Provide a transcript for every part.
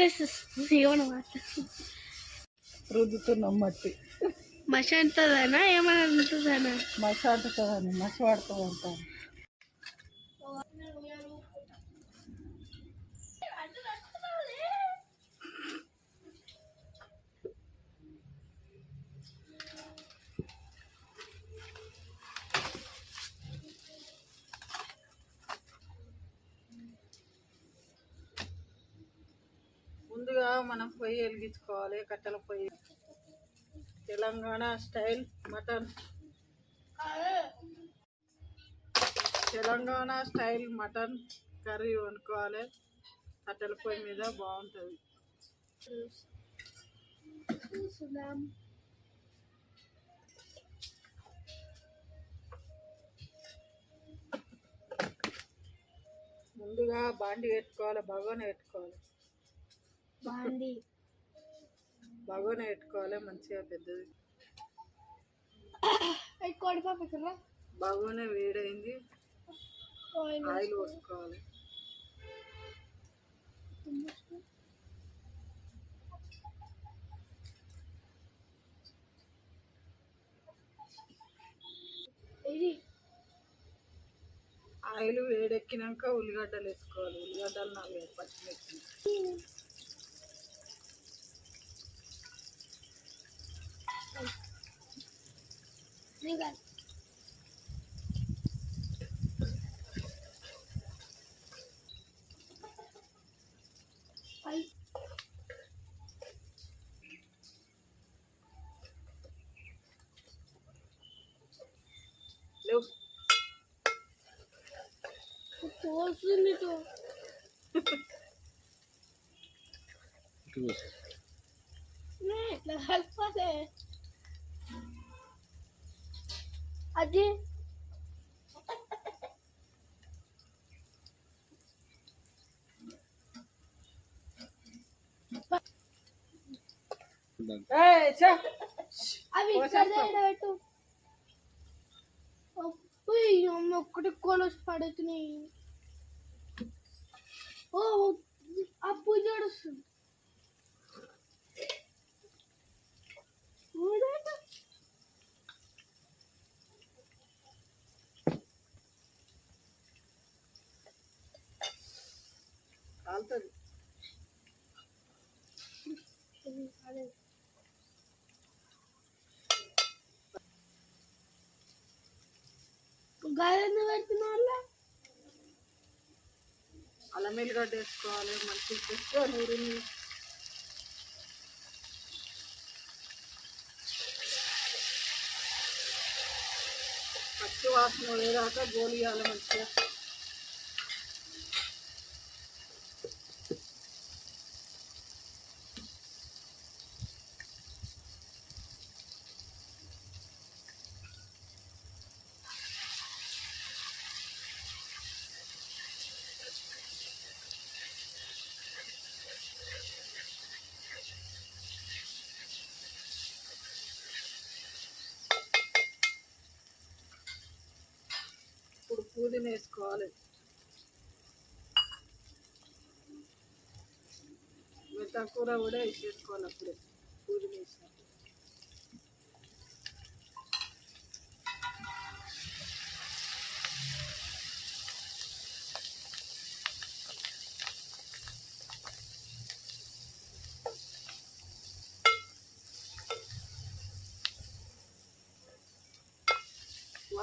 ఏమన్నా రుద్దుతున్నాం మట్టి మష అంటుందనా ఏమన్నా అంటుందనా మసి అంటుతుందని మసి పడుతూ ఉంటాం ముందుగా మనం పొయ్యి వెలిగించుకోవాలి కట్టెల పొయ్యి. Telangana style mutton. Telangana style mutton curry వండుకోవాలి. కట్టెల పొయ్యి మీద బాగుంటుంది. ముందుగా బాండి పెట్టుకోవాలి బగోన పెట్టుకోవాలి. బాండి బగోన పెట్టుకోవాలి మంచిగా పెద్దది. కోడిపాప కదా బగోన వేడైంది. ఆయిల్ పోసుకోవాలి. ఆయిల్ వేడెక్కినాక ఉల్లిగడ్డలు వేసుకోవాలి. ఉల్లిగడ్డలు నాలుగు పచ్చిమిర్చి. Obrigado. Aí. Meu. Eu tô assumindo. O não você? Não, não vai fazer. పోసేస్తాం. పెట్టు ఉయ్, అమ్మ ఒక్కటి కోలొచ్చి పడుతున్నాయి ఓ ఆ పూజ వస్తుంది కాలుతుంది గాలి పెడుతున్న వాళ్ళ అల్లం ఎల్లిగడ్డ వేసుకోవాలి మంచిగా తెచ్చుకో నూరు పచ్చి వాసన పోయేదాకా గోలియాలి మంచిగా ఇప్పుడు పూదిన వేసుకోవాలి. మెత్త కూర కూడా వేసేసుకోవాలి అప్పుడే. పూదిన వేసినప్పుడు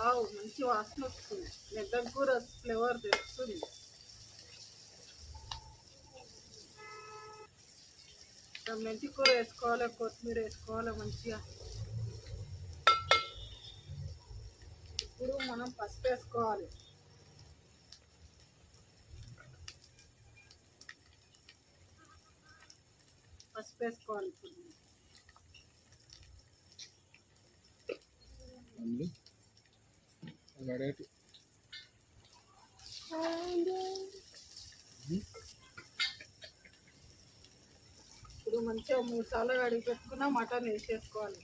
వావ్ మంచి వాసన వస్తుంది మెద్దం కూర ఫ్లేవర్ తెలుస్తుంది ఇంకా మెంతి కూర వేసుకోవాలి కొత్తిమీర వేసుకోవాలి మంచిగా ఇప్పుడు మనం పసుపు వేసుకోవాలి పసుపు వేసుకోవాలి ఇప్పుడు ఇప్పుడు మంచిగా మూడు సార్లు కడిగి పెట్టుకున్నా మటన్ వేసేసుకోవాలి.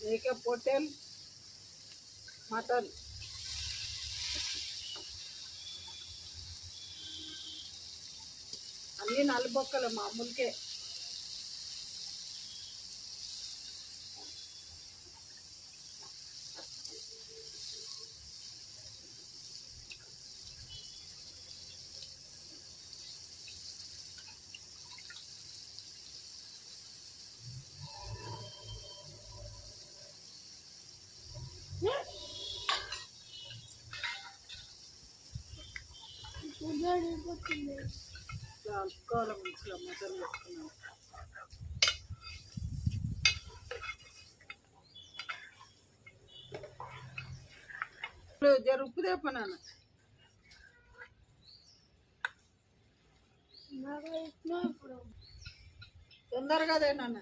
మేకప్ హోటల్ మటన్. అన్నీ నలుబొక్కలు మామూలుకే ఉల్లిగడ్డ కలుపుకోవాలి మంచిగా మటన్ వేసుకున్నాం జర ఉప్పు తెప్పనాన్న నాకు ఇష్టం ఇప్పుడు తొందరగా నాన్న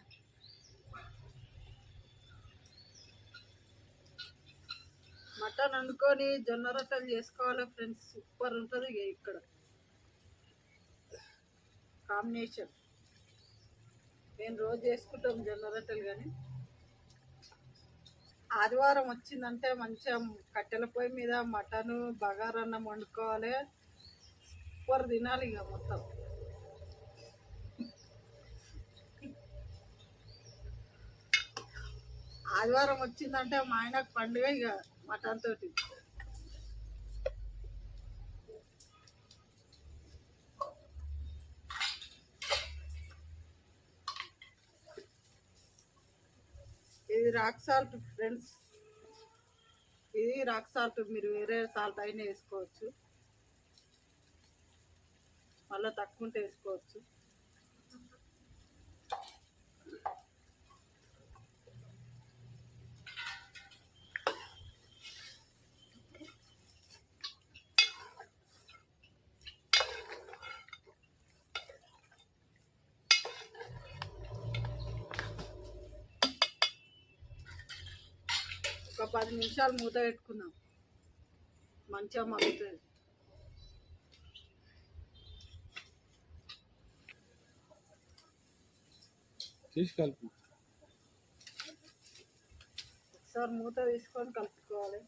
మటన్ వండుకొని జొన్న రొట్టెలు చేసుకోవాలి ఫ్రెండ్స్ సూపర్ ఉంటుంది ఇక్కడ. కాంబినేషన్. నేను రోజు చేసుకుంటాం జొన్న రొట్టెలు కానీ. ఆదివారం వచ్చిందంటే మంచిగా కట్టెల పొయ్యి మీద మటన్ బగారన్నం వండుకోవాలి. సూపర్ తినాలి ఇక మొత్తం. ఆదివారం వచ్చిందంటే మా ఆయనకు పండుగ ఇక మటన్ తోటి ఇది రాక్ సాల్ట్ ఫ్రెండ్స్. ఇది రాక్ సాల్ట్ మీరు వేరే సాల్ట్ అయినా వేసుకోవచ్చు. మళ్ళీ తక్కువ ఉంటే వేసుకోవచ్చు. పది నిమిషాలు మూత పెట్టుకుందాం. మంచిగా మగ్గుతుంది. తీసి కలుపు ఒకసారి మూత తీసుకొని కలుపుకోవాలి.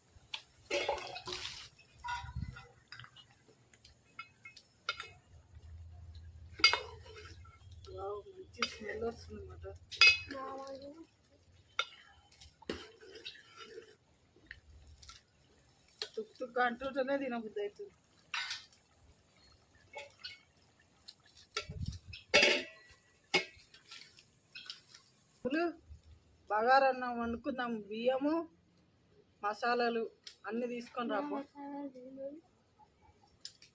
వావ్, మంచి స్మెల్ వస్తుంది అన్నమాట. తుక్ అంటుంటేనే తినబుద్ధి అవుతుంది. బగారన్నం వండుకుందాం. బియ్యము మసాలాలు అన్నీ తీసుకొని రాపో.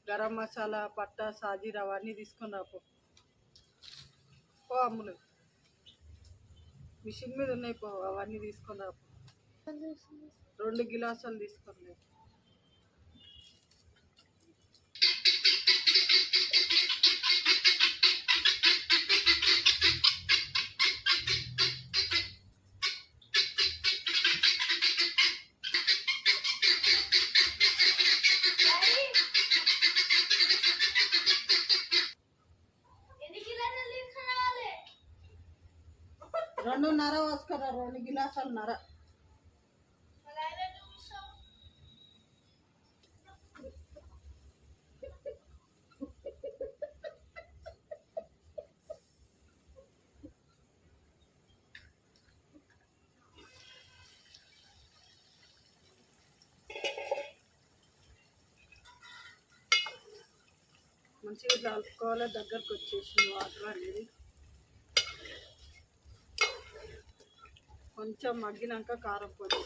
గరం మసాలా పట్ట సాజీర అవన్నీ తీసుకొని రాపో. పో అమ్ములు. మిషన్ మీద ఉన్నాయి పో అవన్నీ తీసుకొని రాపో. రెండు గిలాసులు తీసుకొని రెండున్నర పోసుకురా రెండు గిలాసాలు నర. మంచిగా ఇట్లా కలుపుకోవాలి దగ్గరకు వచ్చేసింది వాటర్ అనేది. కొంచెం మగ్గినాక కారం పొడి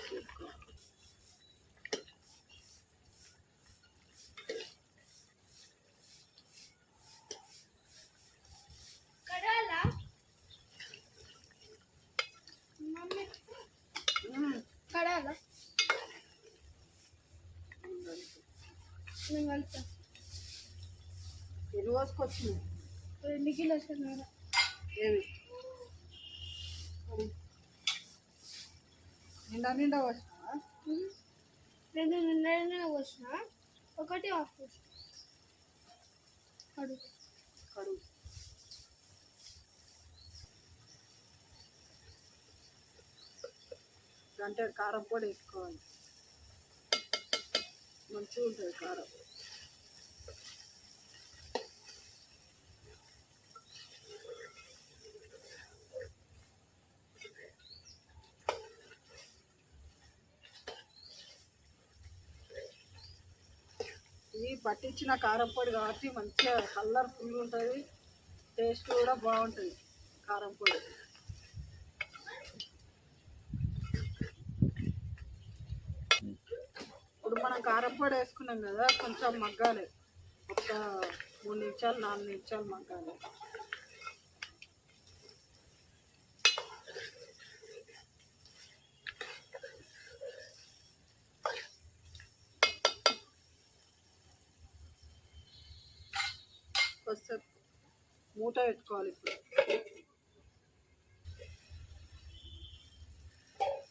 నేను కలుపుతా. ఎన్ని కిలోస్ ఏవి? నిండా నిండా పోసినా రెండు నిన్ననే పోసిన? ఒకటి ఆఫ్ పోసిన కడుగు. కడుగు. అంటే కారం పొడి వేసుకోవాలి. మంచిగా ఉంటుంది కారం ఇది పట్టించిన కారంపొడి కాబట్టి మంచిగా కలర్ఫుల్ ఉంటుంది. టేస్ట్ కూడా బాగుంటుంది కారం పొడి. ఇప్పుడు మనం కారం పొడి వేసుకున్నాం కదా కొంచెం మగ్గాలి. ఒక మూడు నిమిషాలు నాలుగు నిమిషాలు మగ్గాలి కొంచెం మూట పెట్టుకోవాలి ఇప్పుడు.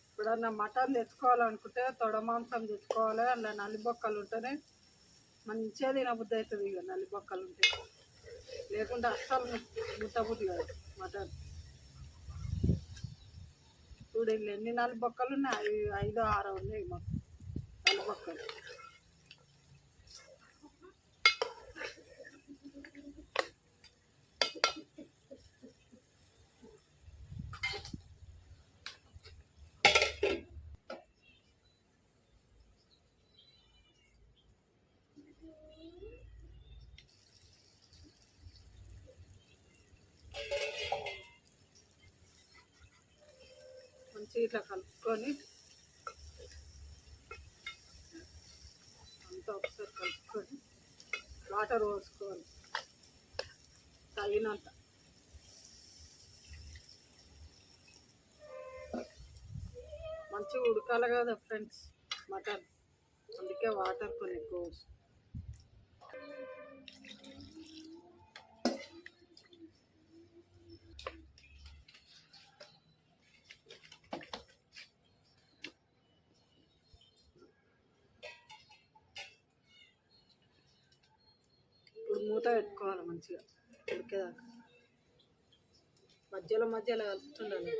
ఇప్పుడన్నా మటన్ తెచ్చుకోవాలనుకుంటే తొడ మాంసం తెచ్చుకోవాలి అలా నల్లిబొక్కలు ఉంటేనే మంచిగా తినబుద్ధి అవుతుంది ఇక నల్లిబొక్కలు ఉంటే. లేకుంటే అస్సలు ముట్టబుద్ధి కాదు మటన్. చూడు ఎన్ని నల్లిబొక్కలు ఉన్నాయి? ఐదు ఆరు ఉన్నాయి మాకు నల్లిబొక్కలు మంచి ఇట్లా కలుపుకొని అంతా ఒకసారి కలుపుకొని వాటర్ పోసుకోవాలి తగినంత. మంచిగా ఉడకాలి కదా ఫ్రెండ్స్ మటన్. అందుకే వాటర్ కొన్ని ఎక్కువ మూత పెట్టుకోవాలి మంచిగా. ఉడికేదాకా. మధ్యలో మధ్యలో కలుపుతుండాలి.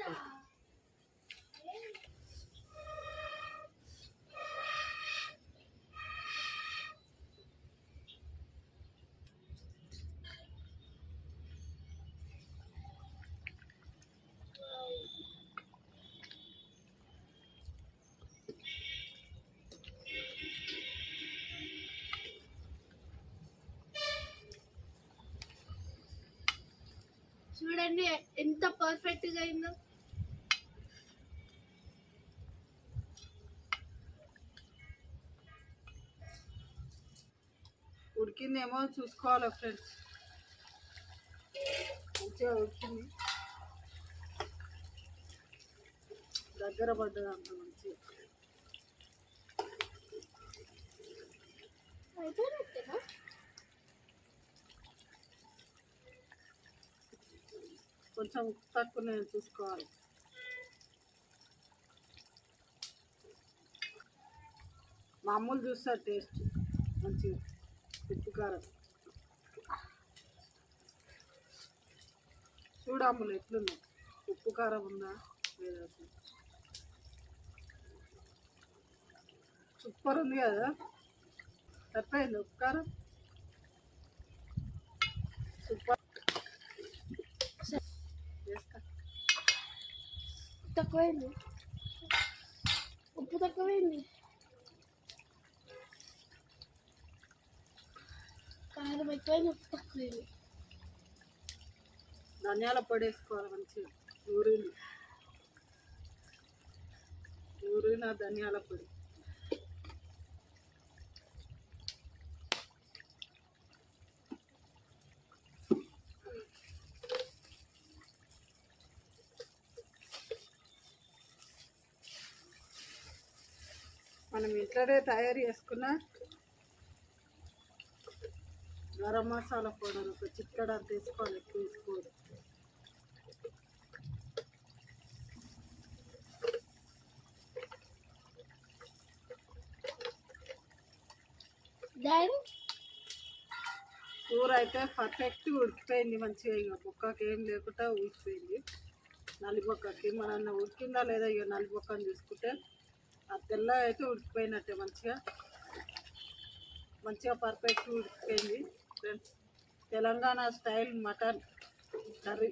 చూడండి ఎంత పర్ఫెక్ట్గా అయిందో. ఉడికిందేమో చూసుకోవాలి ఫ్రెండ్స్ మంచిగా ఉడికింది. దగ్గర పడ్డది అంత మంచిగా. అయిపోయినట్టేనా కొంచెం ఉప్పు తక్కువ చూసుకోవాలి. మామూలు చూస్తారు టేస్ట్ మంచిగా ఉప్పు కారం. చూడమ్ములు ఎట్లుంది ఉప్పు కారం ఉందా? లేదా? సూపర్ ఉంది కదా? తప్పైంది ఉప్పు కారం? సూపర్ తక్కువైంది ఉప్పు తక్కువైంది కారం ఎక్కువైంది ఉప్పు తక్కువైంది ధనియాల పొడి వేసుకోవాలి మంచిగా. ఊరిని. ఊరిన ధనియాల పొడి. మనం ఇంట్లోనే తయారు చేసుకున్న గరం మసాలా పౌడర్ ఒక చిక్కడ అంత వేసుకోవాలి ఎక్కువ వేసుకోవాలి డాడీ కూర అయితే పర్ఫెక్ట్ ఉడికిపోయింది మంచిగా ఇంకా బొక్కకి ఏం లేకుండా ఉడికిపోయింది. నల్లిబొక్కకి మన ఉడికిందా లేదా ఇక నల్లిబొక్కని చూసుకుంటే ఆ తెల్ల అయితే ఉడికిపోయినట్టే మంచిగా. మంచిగా పర్ఫెక్ట్ ఉడికిపోయింది. Friends Telangana style mutton curry.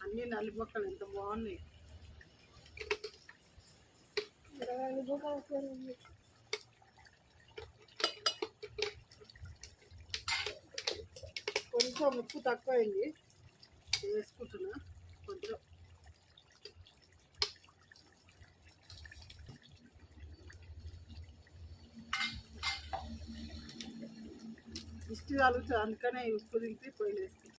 అన్ని నల్లిబొక్కలు ఎంత బాగున్నాయి. కొంచెం ఉప్పు తక్కువైంది. వేసుకుంటున్నా. కొంచెం. దిష్టి తగులుతుంది అందుకనే ఉప్పు దింపి పొయ్యి వేస్తాం